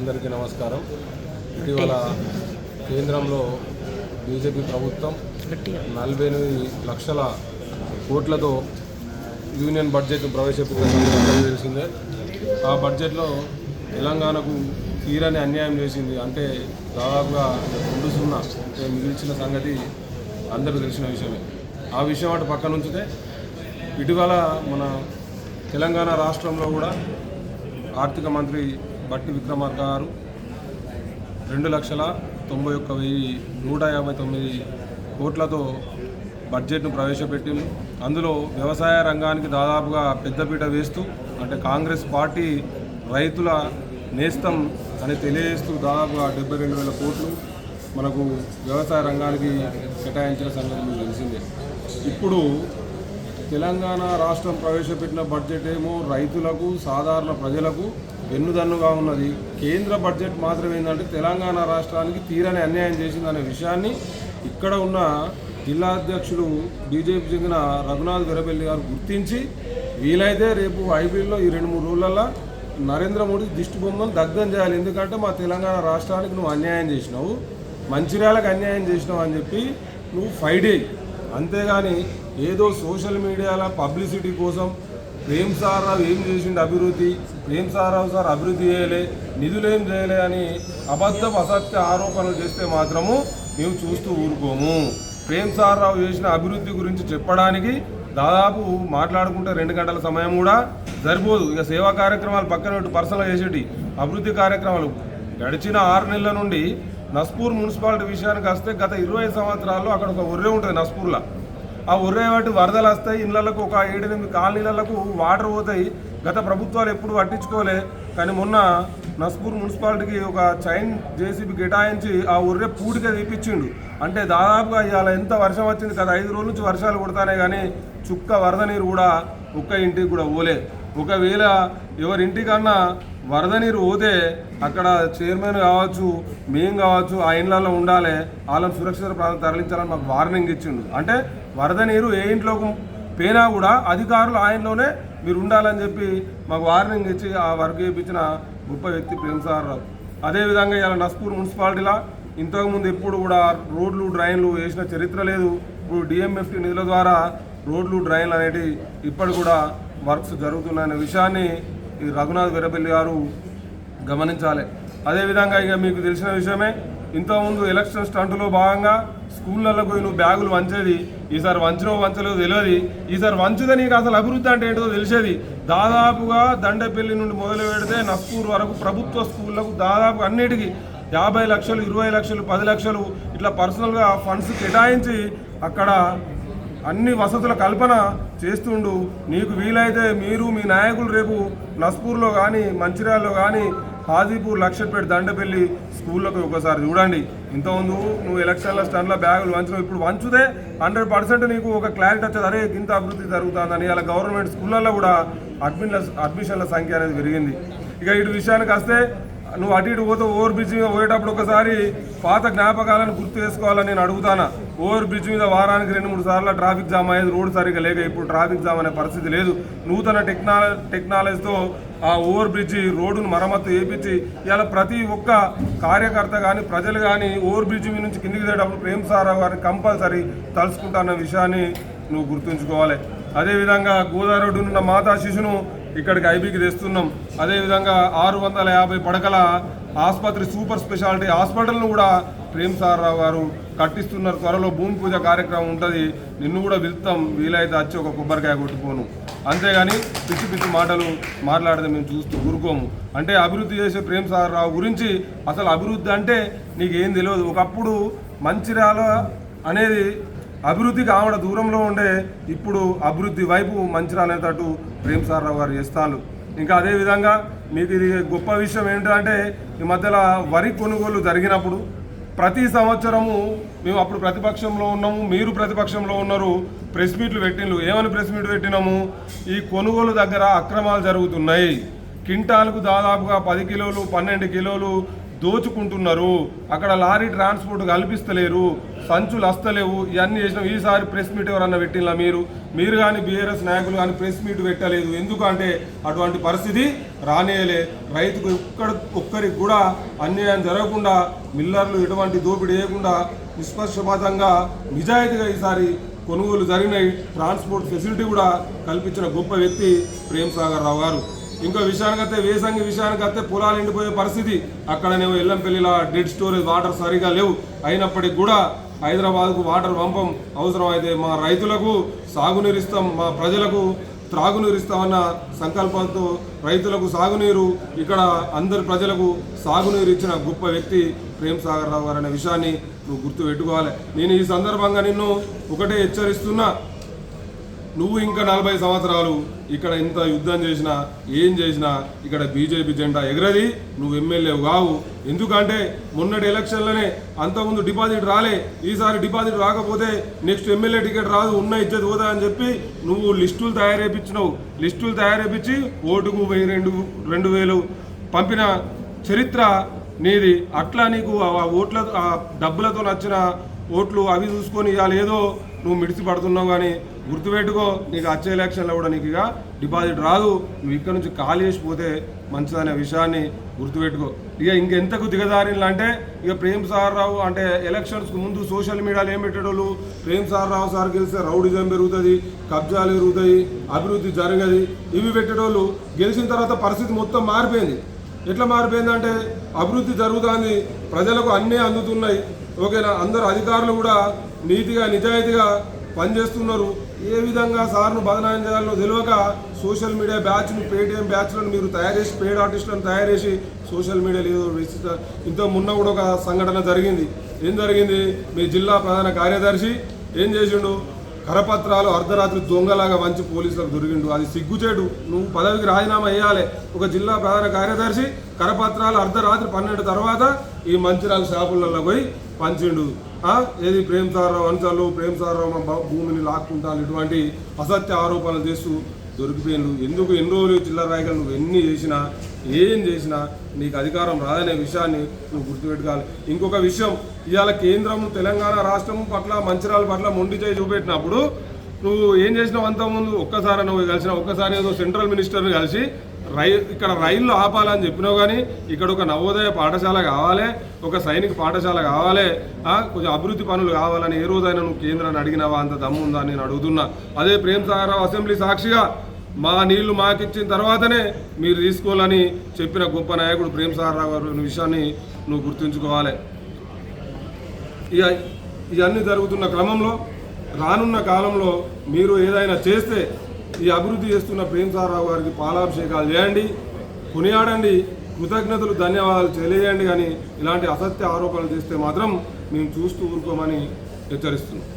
అందరికీ నమస్కారం. ఇటీవల కేంద్రంలో బీజేపీ ప్రభుత్వం నలభై ఎనిమిది లక్షల కోట్లతో యూనియన్ బడ్జెట్ ప్రవేశపెట్టిన సంగతి తెలిసిందే. ఆ బడ్జెట్లో తెలంగాణకు తీరని అన్యాయం చేసింది. అంటే దాదాపుగా రెండు సున్నా అంటే మిగిల్చిన సంగతి అందరికీ తెలిసిన విషయమే. ఆ విషయం అటు పక్కన ఉంచితే ఇటీవల మన తెలంగాణ రాష్ట్రంలో కూడా ఆర్థిక మంత్రి బట్టి విక్రమార్క గారు. రెండు లక్షల తొంభై ఒక్క వెయ్యి నూట యాభై తొమ్మిది కోట్లతో బడ్జెట్ను ప్రవేశపెట్టింది. అందులో వ్యవసాయ రంగానికి దాదాపుగా పెద్దపీట వేస్తూ అంటే కాంగ్రెస్ పార్టీ రైతుల నేస్తం అని తెలియజేస్తూ దాదాపుగా డెబ్బై రెండు వేల కోట్లు మనకు వ్యవసాయ రంగానికి కేటాయించిన సంగతి మీకు తెలిసిందే. ఇప్పుడు తెలంగాణ రాష్ట్రం ప్రవేశపెట్టిన బడ్జెట్ ఏమో రైతులకు సాధారణ ప్రజలకు వెన్నుదన్నుగా ఉన్నది. కేంద్ర బడ్జెట్ మాత్రం ఏంటంటే తెలంగాణ రాష్ట్రానికి తీరని అన్యాయం చేసిందనే విషయాన్ని ఇక్కడ ఉన్న జిల్లా అధ్యక్షుడు బీజేపీ చెందిన రఘునాథ్ వీరబెల్లి గారు గుర్తించి వీలైతే రేపు ఐపీఎల్లో ఈ రెండు మూడు రోజులల్లో నరేంద్ర మోడీ దిష్టి బొమ్మను దగ్ధం చేయాలి. ఎందుకంటే మా తెలంగాణ రాష్ట్రానికి నువ్వు అన్యాయం చేసినావు. మంచిర్యాలకు అన్యాయం చేసినావు అని చెప్పి నువ్వు ఫైవ్ డే అంతేగాని ఏదో సోషల్ మీడియాలో పబ్లిసిటీ కోసం ప్రేమ్ సారావు ఏం చేసిండు అభివృద్ధి? ప్రేమ్ సారావు సార్ అభివృద్ధి చేయలే నిధులు ఏం చేయలే అని అబద్ధం అసత్య ఆరోపణలు చేస్తే మాత్రము మేము చూస్తూ ఊరుకోము. ప్రేమ్ సారావు చేసిన అభివృద్ధి గురించి చెప్పడానికి దాదాపు మాట్లాడుకుంటే రెండు గంటల సమయం కూడా సరిపోదు. ఇక సేవా కార్యక్రమాలు పక్కన పెట్టి పర్సనల్గా చేసేటి అభివృద్ధి కార్యక్రమాలు. గడిచిన ఆరు నెలల నుండి నస్పూర్ మున్సిపాలిటీ విషయానికి వస్తే గత ఇరవై సంవత్సరాల్లో అక్కడ ఒక ఒర్రే ఉంటుంది నస్పూర్లో. ఆ ఒర్రే వాటి వరదలు వస్తాయి ఇళ్ళకు ఒక ఏడెనిమిది కాలనీలకు వాటర్ పోతాయి. గత ప్రభుత్వాలు ఎప్పుడు పట్టించుకోలే. కానీ మొన్న నస్పూర్ మున్సిపాలిటీకి ఒక చైన్ జేసీబీ కేటాయించి ఆ ఒర్రె పూడిగా తీపిచ్చిండు. అంటే దాదాపుగా ఇవాళ ఎంత వర్షం వచ్చింది కదా ఐదు రోజుల నుంచి వర్షాలు కొడతానే కానీ చుక్క వరద నీరు కూడా ఒక్క ఇంటికి కూడా పోలే. ఒకవేళ ఎవరింటికన్నా వరద నీరు పోతే అక్కడ చైర్మన్ కావచ్చు మేం కావచ్చు ఆ ఇండ్లలో ఉండాలి వాళ్ళని సురక్షిత ప్రాంతం తరలించాలని మాకు వార్నింగ్ ఇచ్చిండు. అంటే వరద నీరు ఏ ఇంట్లోకి పోయినా కూడా అధికారులు ఆ ఇంట్లోనే మీరు ఉండాలని చెప్పి మాకు వార్నింగ్ ఇచ్చి ఆ వర్క్ చేయించిన గొప్ప వ్యక్తి ప్రేమ్ సార్ రావు. అదేవిధంగా ఇలా నస్పూర్ మున్సిపాలిటీలో ఇంతకుముందు ఎప్పుడు కూడా రోడ్లు డ్రైన్లు వేసిన చరిత్ర లేదు. ఇప్పుడు డిఎంఎఫ్టీ నిధుల ద్వారా రోడ్లు డ్రైన్లు అనేటివి ఇప్పటి కూడా వర్క్స్ జరుగుతున్నాయనే విషయాన్ని ఈ రఘునాథ్ వీరపల్లి గారు గమనించాలి. అదేవిధంగా ఇక మీకు తెలిసిన విషయమే ఇంతకుముందు ఎలక్షన్ స్టంట్లో భాగంగా స్కూళ్ళల్లో పోయి నువ్వు బ్యాగులు వంచేది ఈసారి వంచనో వంచలేదో తెలియదు. ఈసారి వంచుదే నీకు అసలు అభివృద్ధి అంటే ఏంటో తెలిసేది. దాదాపుగా దండపల్లి నుండి మొదలు పెడితే నస్పూర్ వరకు ప్రభుత్వ స్కూళ్ళకు దాదాపు అన్నిటికీ యాభై లక్షలు ఇరవై లక్షలు పది లక్షలు ఇట్లా పర్సనల్గా ఫండ్స్ కేటాయించి అక్కడ అన్ని వసతుల కల్పన చేస్తుండు. నీకు వీలైతే మీరు మీ నాయకులు రేపు నస్పూర్లో కానీ మంచిర్యాలలో కానీ హాజీపూర్ లక్షపేట దండపల్లి స్కూళ్ళకు ఒకసారి చూడండి. ఇంత ముందు నువ్వు ఎలక్షన్ల స్టన్లో బ్యాగులు వంచడం ఇప్పుడు వంచుదే హండ్రెడ్ పర్సెంట్ నీకు ఒక క్లారిటీ వచ్చేది. అరే ఇంత అభివృద్ధి జరుగుతుందని అలా గవర్నమెంట్ స్కూళ్ళల్లో కూడా అడ్మిన్ల అడ్మిషన్ల సంఖ్య అనేది పెరిగింది. ఇక ఇటు విషయానికి వస్తే నువ్వు అటు ఇటు పోతే ఓవర్ బ్రిడ్జ్ మీద పోయేటప్పుడు ఒకసారి పాత జ్ఞాపకాలను గుర్తు చేసుకోవాలని నేను అడుగుతానా? ఓవర్ బ్రిడ్జ్ మీద వారానికి రెండు మూడు సార్లు ట్రాఫిక్ జామ్ అయ్యేది రోడ్ సరిగ్గా లేక ఇప్పుడు ట్రాఫిక్ జామ్ అనే పరిస్థితి లేదు. నూతన టెక్నాల టెక్నాలజీతో ఆ ఓవర్ బ్రిడ్జి రోడ్డును మరమ్మతు వేయించి ఇలా ప్రతి ఒక్క కార్యకర్త కానీ ప్రజలు కానీ ఓవర్ బ్రిడ్జ్ మీద నుంచి కిందికి దిగేటప్పుడు ప్రేమ్ సారావు గారిని కంపల్సరీ తలుచుకుంటాన్న విషయాన్ని నువ్వు గుర్తుంచుకోవాలి. అదేవిధంగా గోదావరి రోడ్డు ఉన్న మాతా శిశును ఇక్కడికి ఐబీకి తెస్తున్నాం. అదేవిధంగా ఆరు వందల యాభై పడకల ఆసుపత్రి సూపర్ స్పెషాలిటీ హాస్పిటల్ను కూడా ప్రేమ్ సారావు గారు కట్టిస్తున్నారు. త్వరలో భూమి పూజ కార్యక్రమం ఉంటుంది. నిన్ను కూడా పిలుస్తాం. వీలైతే వచ్చి ఒక కొబ్బరికాయ కొట్టుకోను అంతేగాని పిచ్చి పిచ్చి మాటలు మాట్లాడితే మేము చూస్తూ ఊరుకోము. అంటే అభివృద్ధి చేసే ప్రేమ్ సారావు గురించి అసలు అభివృద్ధి అంటే నీకేం తెలియదు. ఒకప్పుడు మంచిర్యాల అనేది అభివృద్ధికి ఆవిడ దూరంలో ఉండే ఇప్పుడు అభివృద్ధి వైపు మంచిర్యాల అనేటట్టు ప్రేమ్ సారావు గారు చేస్తాను ఇంకా అదేవిధంగా మీకు ఇది గొప్ప విషయం ఏంటంటే ఈ మధ్యలో వరి కొనుగోలు జరిగినప్పుడు ప్రతి సంవత్సరము మేము అప్పుడు ప్రతిపక్షంలో ఉన్నాము మీరు ప్రతిపక్షంలో ఉన్నారు ప్రెస్ మీట్లు పెట్టిండ్రు. ఏమని ప్రెస్ మీట్ పెట్టినాము? ఈ కొనుగోలు దగ్గర అక్రమాలు జరుగుతున్నాయి. కింటాలకు దాదాపుగా పది కిలోలు పన్నెండు కిలోలు దోచుకుంటున్నారు. అక్కడ లారీ ట్రాన్స్పోర్ట్ కల్పిస్తలేరు. సంచులు వస్తలేవు ఇవన్నీ చేసినాం ఈసారి ప్రెస్ మీట్ ఎవరన్నా పెట్టినా మీరు? మీరు కానీ బీఆర్ఎస్ నాయకులు కానీ ప్రెస్ మీట్ పెట్టలేదు. ఎందుకంటే అటువంటి పరిస్థితి రానేయలే రైతుకు ఒక్కడ ఒక్కరికి కూడా అన్యాయం జరగకుండా మిల్లర్లు ఎటువంటి దోపిడీ చేయకుండా నిష్పక్షపాతంగా నిజాయితీగా ఈసారి కొనుగోలు జరిగినాయి. ట్రాన్స్పోర్ట్ ఫెసిలిటీ కూడా కల్పించిన గొప్ప వ్యక్తి ప్రేమ్ సాగర్ రావు గారు. ఇంకో విషయానికి వస్తే వేసంగి విషయానికి వస్తే పొలాలు ఎండిపోయే పరిస్థితి. అక్కడనేమో ఎల్లంపల్లిలా డెడ్ స్టోరేజ్ వాటర్ సరిగా లేవు. అయినప్పటికీ కూడా హైదరాబాద్కు వాటర్ పంపం అవసరమైతే మా రైతులకు సాగునీరు ఇస్తాం మా ప్రజలకు త్రాగునీరు ఇస్తామన్న సంకల్పంతో రైతులకు సాగునీరు ఇక్కడ అందరి ప్రజలకు సాగునీరు ఇచ్చిన గొప్ప వ్యక్తి ప్రేమ్ సాగర్ రావు గారు అనే విషయాన్ని నువ్వు గుర్తు పెట్టుకోవాలి నేను ఈ సందర్భంగా నిన్ను ఒకటే హెచ్చరిస్తున్నా. నువ్వు ఇంకా నలభై సంవత్సరాలు ఇక్కడ ఇంత యుద్ధం చేసినా ఏం చేసినా ఇక్కడ బీజేపీ జెండా ఎగరది నువ్వు ఎమ్మెల్యే కావు. ఎందుకంటే మొన్నటి ఎలక్షన్లోనే అంతకుముందు డిపాజిట్ రాలే ఈసారి డిపాజిట్ రాకపోతే నెక్స్ట్ ఎమ్మెల్యే టికెట్ రాదు ఉన్న ఇచ్చేది పోదా అని చెప్పి నువ్వు లిస్టులు తయారేపించినావు లిస్టులు తయారేపించి ఓటుకు వెయ్యి రెండు రెండు వేలు పంపిన చరిత్ర నీది. అట్లా నీకు ఆ ఓట్ల ఆ డబ్బులతో నచ్చిన ఓట్లు అవి చూసుకొని ఇవాళ ఏదో నువ్వు మిడిసి పడుతున్నావు కానీ గుర్తుపెట్టుకో నీకు వచ్చే ఎలక్షన్లో కూడా నీకు ఇక డిపాజిట్ రాదు. నువ్వు ఇక్కడ నుంచి ఖాళీ చేసిపోతే మంచిదనే విషయాన్ని గుర్తుపెట్టుకో. ఇక ఇంకెంతకు దిగజారిన్లు అంటే ఇక ప్రేమ్ సార్ రావు అంటే ఎలక్షన్స్కు ముందు సోషల్ మీడియాలో ఏం పెట్టేటోళ్ళు? ప్రేమ్ సార్ రావు సార్ గెలిస్తే రౌడిజం పెరుగుతుంది కబ్జాలు పెరుగుతాయి అభివృద్ధి జరగదు ఇవి పెట్టేటోళ్ళు గెలిచిన తర్వాత పరిస్థితి మొత్తం మారిపోయింది. ఎట్లా మారిపోయిందంటే అభివృద్ధి జరుగుతుంది ప్రజలకు అన్నీ అందుతున్నాయి. ఓకేనా? అందరు అధికారులు కూడా నీతిగా నిజాయితీగా పనిచేస్తున్నారు. ఏ విధంగా సార్ను బదనాయం చేయాలో తెలియక సోషల్ మీడియా బ్యాచ్ను పేటీఎం బ్యాచ్లను మీరు తయారు చేసి పేడ్ ఆర్టిస్టులను తయారు చేసి సోషల్ మీడియాలో ఏదో ఇంత మొన్న కూడా ఒక సంఘటన జరిగింది. ఏం జరిగింది? మీ జిల్లా ప్రధాన కార్యదర్శి ఏం చేసిండు? కరపత్రాలు అర్ధరాత్రి దొంగలాగా వంచి పోలీసులకు దొరికిండు. అది సిగ్గుచేటు. నువ్వు పదవికి రాజీనామా చేయాలి. ఒక జిల్లా ప్రధాన కార్యదర్శి కరపత్రాలు అర్ధరాత్రి పన్నెండు తర్వాత ఈ మంచిర్యాల షాపులలో పోయి పంచిండు. ఏది ప్రేమ్ సారావు అంచాలు ప్రేమ్ సారావు భూమిని లాక్కుంటాను ఇటువంటి అసత్య ఆరోపణలు చేస్తూ దొరికిపోయిండు. ఎందుకు ఎన్ని రోజులు జిల్లా రాయగలు నువ్వు ఎన్ని చేసినా ఏం చేసినా నీకు అధికారం రాదనే విషయాన్ని నువ్వు గుర్తుపెట్టుకోవాలి. ఇంకొక విషయం ఇవాళ కేంద్రం తెలంగాణ రాష్ట్రం పట్ల మంచిరాల పట్ల మొండి చేయి చూపెట్టినప్పుడు నువ్వు ఏం చేసినావు అంతకుముందు? ఒక్కసారి నువ్వు కలిసిన ఒక్కసారి ఏదో సెంట్రల్ మినిస్టర్ని కలిసి రై ఇక్కడ రైళ్ళు ఆపాలని చెప్పినావు కానీ ఇక్కడ ఒక నవోదయ పాఠశాల కావాలి ఒక సైనిక పాఠశాల కావాలి కొంచెం అభివృద్ధి పనులు కావాలని ఏ రోజైనా నువ్వు కేంద్రాన్ని అడిగినావా? అంత దమ్ము ఉందా నేను అడుగుతున్నా. అదే ప్రేమ్ సాగరావు అసెంబ్లీ సాక్షిగా మా నీళ్ళు మాకిచ్చిన తర్వాతనే మీరు తీసుకోవాలని చెప్పిన గొప్ప నాయకుడు ప్రేమ్ సాగరావు గారు విషయాన్ని నువ్వు గుర్తుంచుకోవాలి. ఇక ఇవన్నీ జరుగుతున్న క్రమంలో రానున్న కాలంలో మీరు ఏదైనా చేస్తే ఈ అభివృద్ధి చేస్తున్న ప్రేమసారావు గారికి పాలాభిషేకాలు చేయండి కొనియాడండి. కృతజ్ఞతలు ధన్యవాదాలు తెలియజేయండి కానీ ఇలాంటి అసత్య ఆరోపణలు చేస్తే మాత్రం మేము చూస్తూ ఊరుకోమని హెచ్చరిస్తున్నాం.